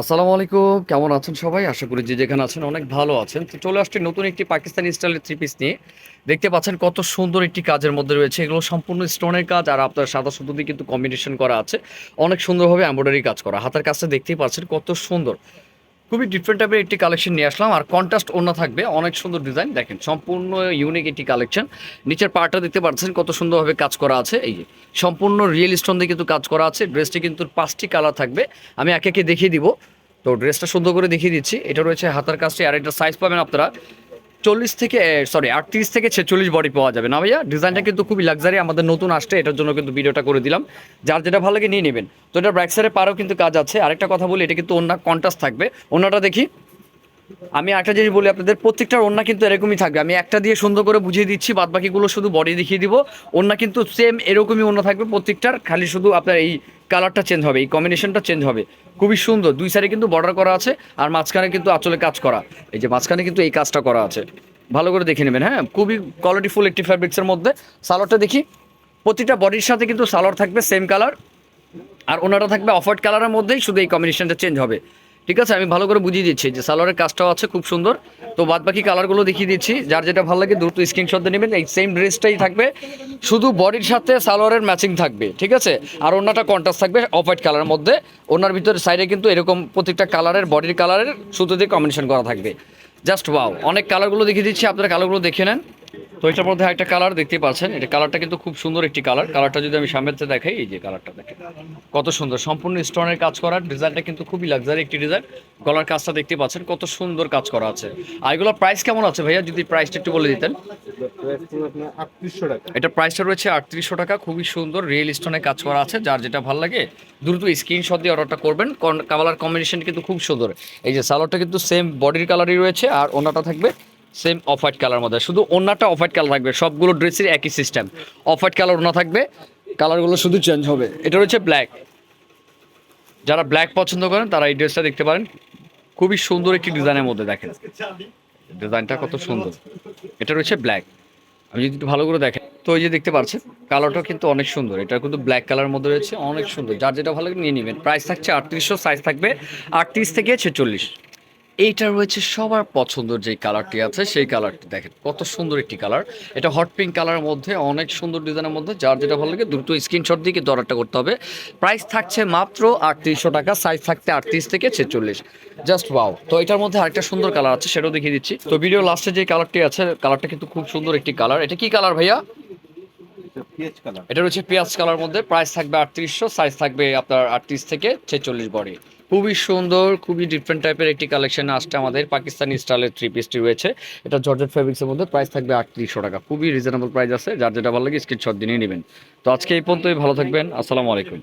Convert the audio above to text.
আসসালামু আলাইকুম, কেমন আছেন সবাই? আশা করি যে যেখানে আছেন অনেক ভালো আছেন। তো চলে আসছে নতুন একটি পাকিস্তানি স্টাইলের থ্রি পিস নিয়ে। দেখতে পাচ্ছেন কত সুন্দর একটি কাজের মধ্যে রয়েছে। এগুলো সম্পূর্ণ স্টোনের কাজ আর আপনার সাদা সুতো দিয়ে কিন্তু কম্বিনেশন করা আছে। অনেক সুন্দরভাবে এম্ব্রয়ডারি কাজ করা। হাতের কাজটা দেখতেই পাচ্ছেন কত সুন্দর। খুবই ডিফারেন্ট টাইপের একটি কালেকশন নিয়ে আসলাম। আর কন্ট্রাস্ট অন্য থাকবে, অনেক সুন্দর ডিজাইন দেখেন, সম্পূর্ণ ইউনিক একটি কালেকশন নিচের পার্টটা দেখতে পাচ্ছেন, কত সুন্দরভাবে কাজ করা আছে। এই যে, সম্পূর্ণ রিয়েল স্টোন দিয়ে কিন্তু কাজ করা আছে। ড্রেসটি কিন্তু পাঁচটি কালার থাকবে। আমি একে একে দেখিয়ে দিব। তো ড্রেসটা সুন্দর করে দেখিয়ে দিচ্ছি। এটা রয়েছে হাতার কাজটি, আর এটা সাইজ পাবেন আপনারা চল্লিশ থেকে সরি আটত্রিশ থেকে ছেচল্লিশ বডি পাওয়া যাবে। না ভাইয়া? ডিজাইনটা কিন্তু খুবই লাক্সারি আমাদের নতুন আসছে এটার জন্য কিন্তু ভিডিওটা করে দিলাম। যার যেটা ভালো লাগে নিয়ে নেবেন। তো এটা ব্র্যাকসারে পারও কিন্তু কাজ আছে। আরেকটা কথা বলি এটা কিন্তু অন্য কন্টাস থাকবে। অন্যটা দেখি আমি একটা জিনিস বলি, আপনাদের প্রত্যেকটার ওন্না কিন্তু এরকমই থাকবে। আমি একটা দিয়ে সুন্দর করে বুঝিয়ে দিচ্ছি বাদ বাকিগুলো শুধু বডি দেখিয়ে দিব। ওন্না কিন্তু সেম এরকমই ওন্না থাকবে প্রত্যেকটার, খালি শুধু আপনার এই কালারটা চেঞ্জ হবে, এই কম্বিনেশনটা চেঞ্জ হবে। খুবই সুন্দর, দুই সাইডে কিন্তু বর্ডার করা আছে, আর মাঝখানে কিন্তু আঁচলে কাজ করা। এই যে মাঝখানে কিন্তু এই কাজটা করা আছে। ভালো করে দেখে নেবেন হ্যাঁ? খুবই কোয়ালিটিফুল একটি ফ্যাব্রিক্সের মধ্যে। সালোয়ারটা দেখি, প্রতিটা বডির সাথে কিন্তু সালোয়ার থাকবে সেম কালার আর ওনারা থাকবে অফ হোয়াইট কালারের মধ্যেই শুধু এই কম্বিনেশনটা চেঞ্জ হবে। ঠিক আছে, আমি ভালো করে বুঝিয়ে দিচ্ছি যে সালোয়ারের কাজটাও আছে, খুব সুন্দর। তো বাদ বাকি কালারগুলো দেখিয়ে দিচ্ছি, যার যেটা ভালো লাগে দ্রুত স্ক্রিনশট নেবেন। এই সেম ড্রেসটাই থাকবে, শুধু বডির সাথে সালোয়ারের ম্যাচিং থাকবে, ঠিক আছে? আর ওনাটা কন্ট্রাস্ট থাকবে অফ হোয়াইট কালারের মধ্যে। ওনার ভিতরে সাইডে কিন্তু এরকম প্রত্যেকটা কালারের বডির কালারের সুতো দিয়ে কম্বিনেশন করা থাকবে। জাস্ট ওয়াও অনেক কালারগুলো দেখিয়ে দিচ্ছি, আপনারা কালারগুলো দেখে নেন। তো এটার মধ্যে একটা কালার দেখতে পাচ্ছেন। এটা কালারটা কিন্তু খুব সুন্দর একটি কালার কালারটা যদি আমি সামনে থেকে দেখাই, এই যে কালারটা দেখেন। কত সুন্দর। সম্পূর্ণ স্টোনের কাজ করা। ডিজাইনটা কিন্তু খুবই লাক্সারি একটি ডিজাইন গলার কাজটা দেখতে পাচ্ছেন, কত সুন্দর কাজ করা আছে। আর এগুলোর প্রাইস কেমন আছে ভাইয়া? যদি প্রাইসটা একটু বলে দিতেন। এটা প্রাইসটা রয়েছে আটত্রিশশো টাকা। খুবই সুন্দর। রিয়েল স্টোনে কাজ করা আছে। যার যেটা ভালো লাগে, দ্রুত স্ক্রিনশট দিয়ে অর্ডারটা করবেন। কালার কম্বিনেশন কিন্তু খুব সুন্দর। এই যে সালোয়ারটা কিন্তু সেম বডির কালারই রয়েছে। আর ওনাটা থাকবে সেম অফ হোয়াইট কালার মধ্যে। শুধু ওনাটা অফ হোয়াইট কালার থাকবে, সবগুলো ড্রেসের একই সিস্টেম অফ হোয়াইট কালার ওনা থাকবে কালারগুলো শুধু চেঞ্জ হবে। এটা রয়েছে ব্ল্যাক যারা ব্ল্যাক পছন্দ করেন, তারা এই ড্রেসটা দেখতে পারেন। খুবই সুন্দর একটি ডিজাইনের মধ্যে দেখেন। ডিজাইনটা কত সুন্দর। এটা রয়েছে ব্ল্যাক আমি যদি একটু ভালো করে দেখেন, তো এই যে দেখতে পাচ্ছেন কালারটাও কিন্তু অনেক সুন্দর। এটা কিন্তু ব্ল্যাক কালার মধ্যে রয়েছে, অনেক সুন্দর। যার যেটা ভালো নিয়ে নেবেন। প্রাইস থাকছে আটত্রিশশো সাইজ থাকবে আটত্রিশ থেকে ছেচল্লিশ। এইটা রয়েছে সবার পছন্দের যে কালারটি আছে, সেই কালারটি দেখেন, কত সুন্দর একটি কালার। এটা হট পিঙ্ক কালারের মধ্যে, অনেক সুন্দর ডিজাইনের মধ্যে, যার যেটা ভালো লাগে দ্রুত স্ক্রিনশট দিয়ে কিন্তু অর্ডারটা করতে হবে। প্রাইস থাকছে মাত্র আটত্রিশশো টাকা, সাইজ থাকতে আটত্রিশ থেকে ছেচল্লিশ। Just wow. তো এটার মধ্যে আরেকটা সুন্দর কালার আছে, সেটাও দেখিয়ে দিচ্ছি। তো ভিডিও লাস্টে যে কালারটি আছে, কালারটা কিন্তু খুব সুন্দর একটি কালার। এটা কি কালার ভাইয়া? এটা রয়েছে পেঁয়াজ কালার মধ্যে। প্রাইস থাকবে আটত্রিশশো সাইজ থাকবে আপনার আটত্রিশ থেকে ছেচল্লিশ বডি খুবই সুন্দর, খুবই ডিফারেন্ট টাইপের একটি কালেকশন আসছে আমাদের পাকিস্তানি স্টাইলের থ্রি পিসটি রয়েছে। এটা জর্জেট ফেব্রিক্সের মধ্যে প্রাইস থাকবে আটত্রিশশো টাকা। খুবই রিজনেবল প্রাইস আছে। যার যেটা ভালো লাগে স্ক্রিনশট দিনই নেবেন। তো আজকে এই পর্যন্তই। ভালো থাকবেন। আসসালামু আলাইকুম।